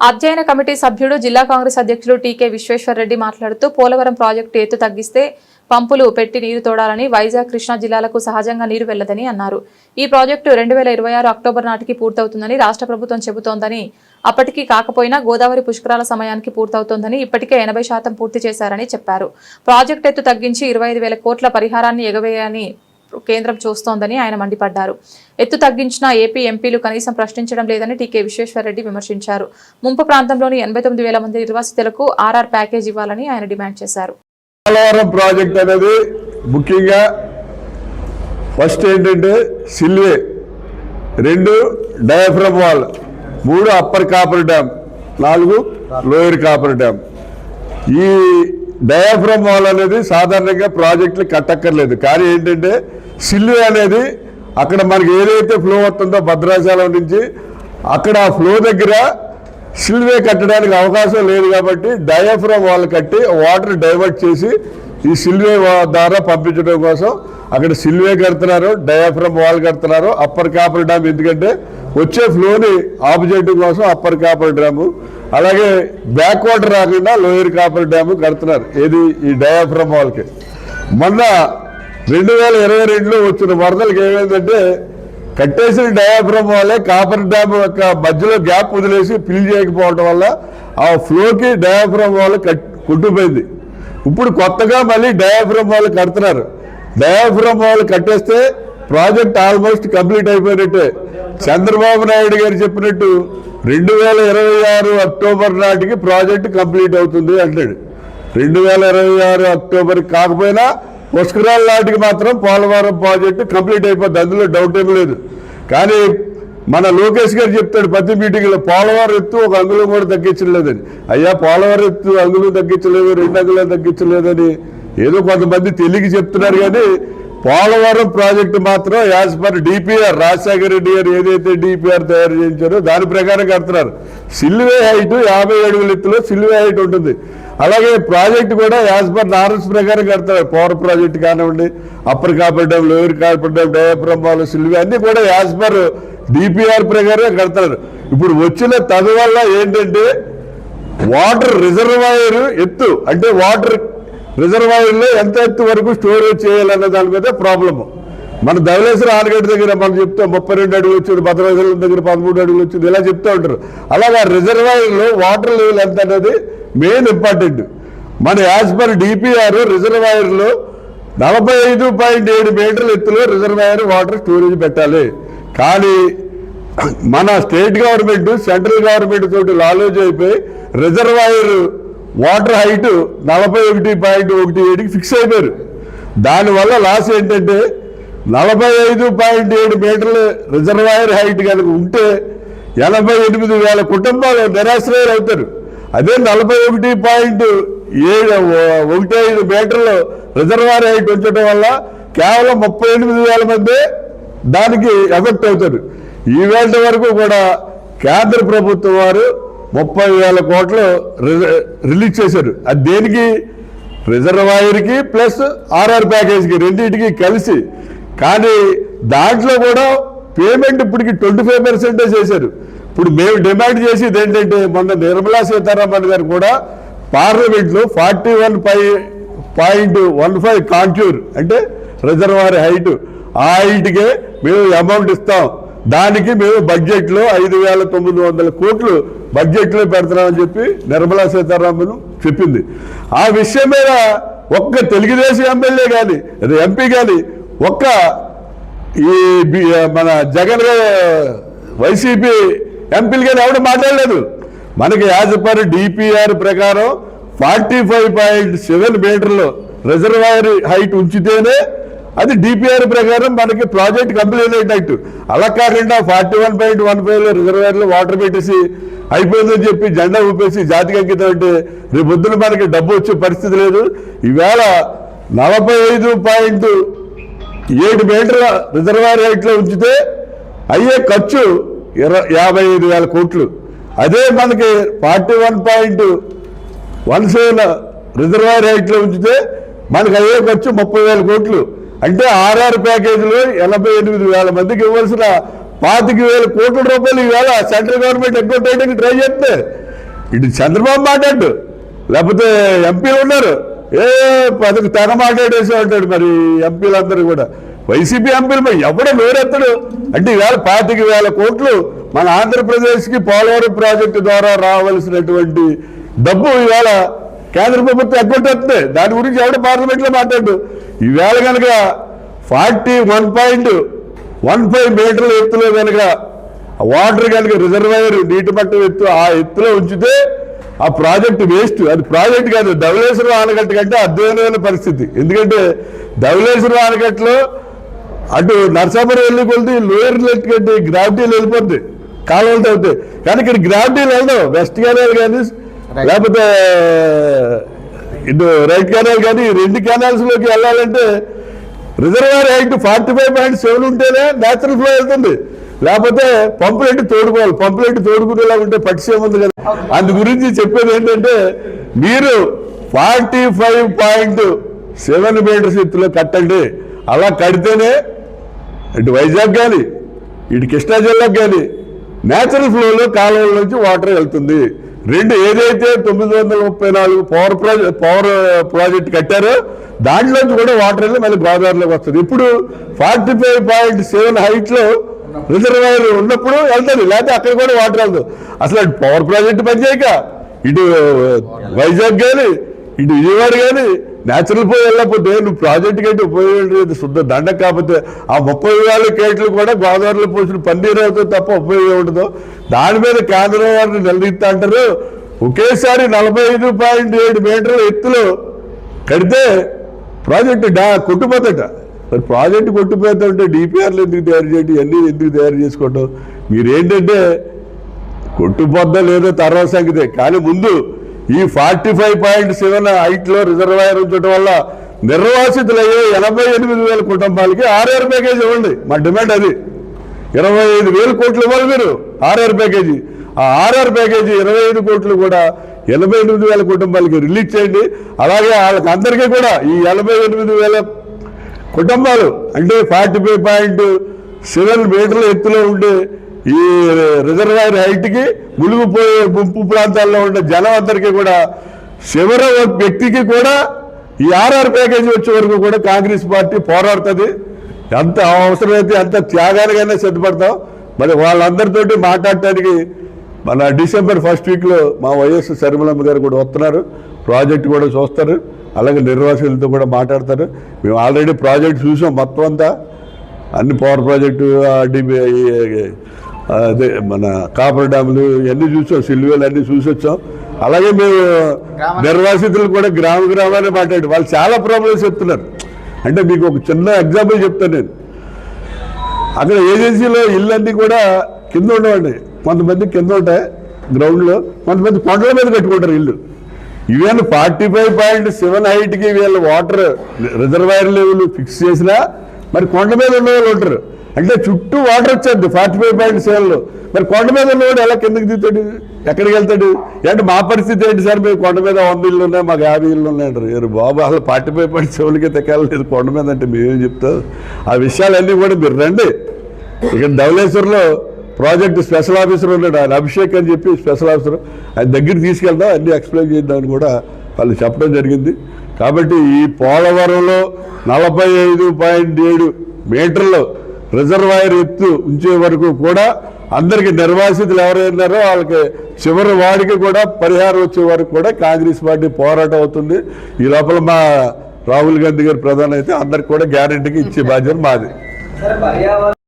అధ్యయన కమిటీ సభ్యుడు జిల్లా కాంగ్రెస్ అధ్యక్షులు టీకే విశ్వేశ్వరరెడ్డి మాట్లాడుతూ పోలవరం ప్రాజెక్టు ఎత్తు తగ్గిస్తే పంపులు పెట్టి నీరు తోడాలని వైజాగ్ కృష్ణా జిల్లాలకు సహజంగా నీరు వెళ్ళదని అన్నారు. ఈ ప్రాజెక్టు రెండు వేల ఇరవై ఆరు అక్టోబర్ నాటికి పూర్తవుతుందని రాష్ట్ర ప్రభుత్వం చెబుతోందని అప్పటికి కాకపోయినా గోదావరి పుష్కరాల సమయానికి పూర్తవుతోందని ఇప్పటికే ఎనభై శాతం పూర్తి చేశారని చెప్పారు. ప్రాజెక్టు ఎత్తు తగ్గించి ఇరవై ఐదు వేల కోట్ల పరిహారాన్ని ఎగవేయాలని కేంద్రం చూస్తోందని ఆయన మండిపడ్డారు. ఎత్తు తగ్గించిన ఏపీ ఎంపీలు కనీసం ప్రశ్నించడం లేదని టీకే విశ్వేశ్వరరెడ్డి విమర్శించారు. ముంపు ప్రాంతంలోని ఎనభై తొమ్మిది వేల మంది నిర్వాసితులకు ఆర్ఆర్ ప్యాకేజ్ ఇవ్వాలని ఆయన డిమాండ్ చేశారు. పోలవరం ప్రాజెక్ట్ అనేది ముఖ్యంగా ఫస్ట్ ఏంటంటే సిల్వే రెండు డయాఫ్రమ్ వాల్ మూడు అప్పర్ కాపర్ డ్యామ్ నాలుగు లోయర్ కాపర్ డ్యామ్. ఈ డయాఫ్రమ్ వాల్ అనేది సాధారణంగా ప్రాజెక్టులు కట్టక్కర్లేదు. కానీ ఏంటంటే సిల్వే అనేది అక్కడ మనకి ఏదైతే ఫ్లో వస్తుందో భద్రాచలం నుంచి అక్కడ ఆ ఫ్లో దగ్గర సిల్వే కట్టడానికి అవకాశం లేదు కాబట్టి డయాఫ్రమ్ వాల్ కట్టి వాటర్ డైవర్ట్ చేసి ఈ సిల్వే ద్వారా పంపించడం కోసం అక్కడ సిల్వే కడుతున్నారు డయాఫ్రమ్ వాల్ కడుతున్నారు అప్పర్ కాపర్ డ్యామ్ ఎందుకంటే వచ్చే ఫ్లోని ఆపోజిట్ కోసం అప్పర్ కాపర్ డ్యాము అలాగే బ్యాక్ వాటర్ రాకుండా లోయర్ కాపర్ డ్యాము కడుతున్నారు ఏది? ఈ డయాఫ్రమ్ వాల్కి మొన్న రెండు వేల ఇరవై రెండులో వచ్చిన వరదలకు ఏమైందంటే కట్టేసిన డయాఫ్రమ్ వల్లే కాపర్ డ్యామ్ యొక్క మధ్యలో గ్యాప్ వదిలేసి ఫిల్ చేయకపోవడం వల్ల ఆ ఫ్లోకి డయాఫ్రమ్ వాల్ కట్ కొట్టుపోయింది ఇప్పుడు కొత్తగా మళ్ళీ డయాఫ్రమ్ వాళ్ళు కడుతున్నారు. డయాఫ్రమ్ వాళ్ళు కట్టేస్తే ప్రాజెక్ట్ ఆల్మోస్ట్ కంప్లీట్ అయిపోయినట్టే. చంద్రబాబు నాయుడు గారు చెప్పినట్టు రెండు వేల ఇరవై ఆరు అక్టోబర్ నాటికి ప్రాజెక్ట్ కంప్లీట్ అవుతుంది అంటాడు రెండు వేల ఇరవై ఆరు అక్టోబర్ కాకపోయినా పుష్కరాల నాటికి మాత్రం పోలవరం ప్రాజెక్టు కంప్లీట్ అయిపోద్ది. అందులో డౌట్ ఏం లేదు. కానీ మన లోకేష్ గారు చెప్తాడు ప్రతి మీటింగ్లో పోలవరం ఎత్తు ఒక అంగుళం కూడా తగ్గించలేదని అయ్యా పోలవరం ఎత్తు అంగుళం తగ్గించలేదు రెండు అంగుళం తగ్గించలేదని. ఏదో కొంతమంది తెలియక చెప్తున్నారు కానీ పోలవరం ప్రాజెక్టు మాత్రం as per DPR Rajasekhara Reddy గారు ఏదైతే డిపిఆర్ తయారు చేయించారో దాని ప్రకారం కడుతున్నారు. సిల్వే హైట్ యాభై అడుగుల ఎత్తులో సిల్వే హైట్ ఉంటుంది. అలాగే ప్రాజెక్ట్ కూడా యాజ్ పర్ నారస్ ప్రకారం కడతారు పవర్ ప్రాజెక్ట్ కానివ్వండి upper coffer dam lower coffer dam spillway అన్నీ కూడా యాజ్ పర్ డిపిఆర్ ప్రకారం కడతారు ఇప్పుడు వచ్చిన తదు వల్ల ఏంటంటే వాటర్ రిజర్వాయర్ ఎత్తు అంటే వాటర్ రిజర్వాయర్లో ఎంత ఎత్తు వరకు స్టోరేజ్ చేయాలన్న దాని మీద ప్రాబ్లము. మన ధవలేశ్వర ఆనగడ్డ దగ్గర మనం చెప్తాం ముప్పై రెండు అడుగులు వచ్చింది భద్రాచలం దగ్గర పదమూడు అడుగులు వచ్చింది ఇలా చెప్తూ ఉంటారు. అలాగే రిజర్వాయర్లో వాటర్ లెవెల్ ఎంత అనేది మెయిన్ ఇంపార్టెంట్. మన యాజ్ పర్ డిపిఆర్ రిజర్వాయర్లో నలభై ఐదు పాయింట్ ఏడు మీటర్ల ఎత్తులో రిజర్వాయర్ వాటర్ స్టోరేజ్ పెట్టాలి. కానీ మన స్టేట్ గవర్నమెంట్ సెంట్రల్ గవర్నమెంట్ తోటి లాలోజ్ అయిపోయి రిజర్వాయర్ వాటర్ హైట్ నలభై ఒకటి పాయింట్ ఒకటి ఏడుకి ఫిక్స్ అయిపోయారు. దానివల్ల లాస్ ఏంటంటే నలభై ఐదు పాయింట్ ఏడు మీటర్ల రిజర్వాయర్ హైట్ కనుక ఉంటే ఎనభై ఎనిమిది వేల కుటుంబాలు నిరాశ్రయాలు అవుతారు. అదే నలభై ఒకటి పాయింట్ ఏడు ఒకటి ఐదు మీటర్లు రిజర్వాయర్ హైట్ ఉంచడం వల్ల కేవలం ముప్పై ఎనిమిది వేల మంది దానికి ఎఫెక్ట్ అవుతారు. ఈ వేళ వరకు కూడా కేంద్ర ప్రభుత్వం వారు ముప్పై వేల కోట్లు రిలీజ్ చేశారు. అది దేనికి? రిజర్వాయర్కి ప్లస్ ఆర్ఆర్ ప్యాకేజ్కి రెండింటికి కలిసి. కానీ దాంట్లో కూడా పేమెంట్ ఇప్పటికి ట్వంటీ ఫైవ్ పర్సెంటే చేశారు. ఇప్పుడు మేము డిమాండ్ చేసేది ఏంటంటే మొన్న నిర్మలా సీతారామన్ గారు కూడా పార్లమెంట్లో forty one five point one five contour అంటే రిజర్వాయర్ హైట్ ఆ హైట్కే మేము అమౌంట్ ఇస్తాం. దానికి మేము బడ్జెట్లో ఐదు వేల తొమ్మిది వందల కోట్లు బడ్జెట్లో పెడుతున్నామని చెప్పి నిర్మలా సీతారామన్ చెప్పింది. ఆ విషయం మీద ఒక్క తెలుగుదేశం ఎమ్మెల్యే కానీ ఎంపీ కానీ ఒక్క ఈ బి- మన జగన్ వైసీపీ ఎంపీలు కానీ ఎవడు మాట్లాడలేదు. మనకి యాజ్ పర్ డిపిఆర్ ప్రకారం ఫార్టీ ఫైవ్ పాయింట్ సెవెన్ మీటర్లు రిజర్వాయర్ హైట్ ఉంచితేనే అది డిపిఆర్ ప్రకారం మనకి ప్రాజెక్ట్ కంప్లీట్ అయినట్టు. అలా కాకుండా ఫార్టీ వన్ పాయింట్ వన్ ఫైవ్లో రిజర్వాయర్లో వాటర్ పెట్టేసి అయిపోయిందని చెప్పి జెండా ఊపేసి జాతికి అంకితం అంటే రేపు మనకి డబ్బు వచ్చే పరిస్థితి లేదు. ఈవేళ నలభై ఐదు పాయింట్ ఏడు మీటర్ల రిజర్వాయర్ రేట్లో ఉంచితే అయ్యే ఖర్చు ఇరవై యాభై ఐదు వేల కోట్లు. అదే మనకి forty one point one seven reservoir హైట్లో ఉంచితే మనకి అయ్యే ఖర్చు ముప్పై వేల కోట్లు. అంటే ఆర్ఆర్ ప్యాకేజీలో ఎనభై ఎనిమిది వేల మందికి ఇవ్వాల్సిన పాతిక వేల కోట్ల రూపాయలు ఈవేళ సెంట్రల్ గవర్నమెంట్ ఎక్కువ చేయడానికి ట్రై చేస్తే ఇటు చంద్రబాబు మాట్లాడు లేకపోతే ఎంపీలు ఉన్నారు. ఏ పదకు తెగ మాట్లాడేసి ఉంటాడు మరి ఎంపీలందరూ కూడా. వైసీపీ ఎంపీలు మరి ఎవడ వేరెత్తడు? అంటే ఈవేళ పాతిక వేల కోట్లు మన ఆంధ్రప్రదేశ్కి పోలవరం ప్రాజెక్టు ద్వారా రావాల్సినటువంటి డబ్బు ఈవేళ కేంద్ర ప్రభుత్వం ఎక్కువ దాని గురించి ఎవడ పార్లమెంట్లో మాట్లాడు? ఈవేళ కనుక forty one point one five మీటర్ల ఎత్తులో కనుక ఆ వాటర్ కనుక రిజర్వాయర్ నీటి మట్టం ఎత్తు ఆ ఎత్తులో ఉంచితే ఆ ప్రాజెక్ట్ వేస్ట్. అది ప్రాజెక్ట్ కాదు ధవళేశ్వరం ఆనకట్ట కంటే అధ్వానమైన పరిస్థితి. ఎందుకంటే ధవళేశ్వరం ఆనకట్టలో అటు నర్సాపురం వెళ్ళి కొలిది లోయర్ లెట్ కంటే గ్రావిటీలు వెళ్ళిపోద్ది కాలువలతో అవుతాయి. కానీ ఇక్కడ గ్రావిటీలు వెళ్ళదు వెస్ట్ కెనాల్ కానీ లేకపోతే ఇటు రైట్ కెనాల్ కానీ రెండు కెనాల్స్లోకి వెళ్ళాలంటే reservoir height forty five point seven ఉంటేనే న్యాచురల్ ఫ్లో వెళ్తుంది. లేకపోతే పంపులెట్టి తోడుకోవాలి. పంపులెట్టి తోడుకునేలా ఉంటే పట్టిసీమ ఉంది కదా? అందు గురించి చెప్పేది ఏంటంటే మీరు forty five point seven metres ఎత్తులో కట్టండి. అలా కడితేనే ఇటు వైజాగ్ కానీ ఇటు కృష్ణా జిల్లాకు కానీ న్యాచురల్ ఫ్లోలో కాలువల నుంచి వాటర్ వెళ్తుంది. రెండు ఏదైతే తొమ్మిది వందల ముప్పై నాలుగు పవర్ ప్రాజెక్ట్ పవర్ ప్రాజెక్ట్ కట్టారో దాంట్లోంచి కూడా వాటర్ వెళ్ళి మళ్ళీ గోదావరిలోకి వస్తుంది. ఇప్పుడు ఫార్టీ ఫైవ్ పాయింట్ సెవెన్ హైట్లో రిజర్వాయర్ ఉన్నప్పుడు వెళ్తుంది లేకపోతే అక్కడ కూడా వాటర్ వెళ్తుంది అసలు పవర్ ప్రాజెక్ట్ పనిచేయక. ఇటు వైజాగ్ కానీ ఇటు విజయవాడ కానీ న్యాచురల్ పోయి వెళ్ళకపోతే నువ్వు ప్రాజెక్ట్ కంటే ఉపయోగం శుద్ధ దండ కాకపోతే ఆ ముప్పై వేల కేట్లు కూడా గోదావరిలో పోసిన పన్నీరు అవుతుంది తప్ప ఉపయోగం ఉండదు. దాని మీద కేంద్రం వారిని నిలదీస్తా అంటారు. ఒకేసారి నలభై ఐదు పాయింట్ ఏడు మీటర్ల ఎత్తులో కడితే ప్రాజెక్టు డా కొట్టుపోతట. మరి ప్రాజెక్టు కొట్టుపోతా ఉంటే డిపిఆర్లు ఎందుకు తయారు చేయడం? ఇవన్నీ ఎందుకు తయారు చేసుకోవటం? మీరేంటంటే కొట్టుపోద్దా లేదో తర్వాత సంగతే. కానీ ముందు ఈ ఫార్టీ ఫైవ్ పాయింట్ సెవెన్ హైట్లో రిజర్వాయర్ ఉంచడం వల్ల నిర్వాసితులయ్యే ఎనభై ఎనిమిది వేల కుటుంబాలకి ఆర్ఆర్ ప్యాకేజ్ ఇవ్వండి. మా డిమాండ్ అది. ఇరవై ఐదు వేల కోట్లు ఇవ్వాలి మీరు. RR package. ఆ ఆర్ఆర్ ప్యాకేజీ ఇరవై ఐదు కోట్లు కూడా ఎనభై ఎనిమిది వేల కుటుంబాలకి రిలీజ్ చేయండి. అలాగే వాళ్ళకి అందరికీ కూడా ఈ ఎనభై ఎనిమిది వేల కుటుంబాలు అంటే ఫార్టీ ఫైవ్ పాయింట్ సెవెన్ మీటర్ల ఎత్తులో ఉండే ఈ రిజర్వాయర్ హైట్కి మునిగిపోయే ముంపు ప్రాంతాల్లో ఉండే జనం అందరికీ కూడా చివర వ్యక్తికి కూడా ఈ ఆర్ఆర్ ప్యాకేజీ వచ్చే వరకు కూడా కాంగ్రెస్ పార్టీ పోరాడుతుంది. ఎంత అవసరమైతే ఎంత త్యాగానికైనా సిద్ధపడతాం. మరి వాళ్ళందరితోటి మాట్లాడటానికి మన డిసెంబర్ ఫస్ట్ వీక్లో మా వైఎస్ శర్మలమ్మ గారు కూడా వస్తున్నారు. ప్రాజెక్ట్ కూడా చూస్తారు. అలాగే నిర్వాసితులతో కూడా మాట్లాడతారు. మేము ఆల్రెడీ ప్రాజెక్ట్ చూసాం మొత్తం అంతా. అన్ని పవర్ ప్రాజెక్టు అదే మన కాపర్ డ్యాములు ఇవన్నీ చూసాం. సిల్వేలు అన్నీ చూసి వచ్చాం అలాగే మేము నిర్వాసితులు కూడా గ్రామ గ్రామాన్ని మాట్లాడి వాళ్ళు చాలా ప్రాబ్లమ్స్ చెప్తున్నారు. అంటే మీకు ఒక చిన్న ఎగ్జాంపుల్ చెప్తాను నేను. అక్కడ ఏజెన్సీలో ఇళ్ళన్నీ కూడా కింద ఉండవండి. కొంతమంది కింద ఉంటాయి గ్రౌండ్లో కొంతమంది కొండల మీద కట్టుకుంటారు ఇల్లు even forty five point seven హైట్కి వీళ్ళ వాటర్ రిజర్వాయర్ లెవెల్ ఫిక్స్ చేసినా మరి కొండ మీద ఉన్న వాళ్ళు ఉంటారు. అంటే చుట్టూ వాటర్ వచ్చేది ఫార్టీ ఫైవ్ పాయింట్ సెవెన్లో మరి కొండ మీద ఉన్నవాడు ఎలా కిందకి దిగుతాడు? ఎక్కడికి వెళ్తాడు? ఏంటి మా పరిస్థితి ఏంటి సార్? మేము కొండ మీద వంద ఇళ్ళు ఉన్నాయి మాకు యాభై ఇళ్ళు ఉన్నాయంటారు బాబు అసలు ఫార్టీ ఫైవ్ పాయింట్ సెవెన్కి తెక్కాలేదు కొండ మీద అంటే మేమేం చెప్తాం? ఆ విషయాలన్నీ కూడా మీరు రండి. ఇక్కడ ధవళేశ్వరంలో ప్రాజెక్ట్ స్పెషల్ ఆఫీసర్ ఉన్నాడు ఆయన అభిషేక్ అని చెప్పి స్పెషల్ ఆఫీసర్. ఆయన దగ్గరికి తీసుకెళ్దాం అన్నీ ఎక్స్ప్లెయిన్ చేద్దామని కూడా వాళ్ళు చెప్పడం జరిగింది. కాబట్టి ఈ పోలవరంలో నలభై ఐదు పాయింట్ ఏడు మీటర్లు రిజర్వాయర్ ఎత్తు ఉంచే వరకు కూడా అందరికి నిర్వాసితులు ఎవరైనారో వాళ్ళకి చివరి వాడికి కూడా పరిహారం వచ్చే వరకు కూడా కాంగ్రెస్ పార్టీ పోరాటం అవుతుంది. ఈ లోపల మా రాహుల్ గాంధీ గారు ప్రధాని అయితే అందరికి కూడా గ్యారెంటీకి ఇచ్చే బాధ్యత మాది.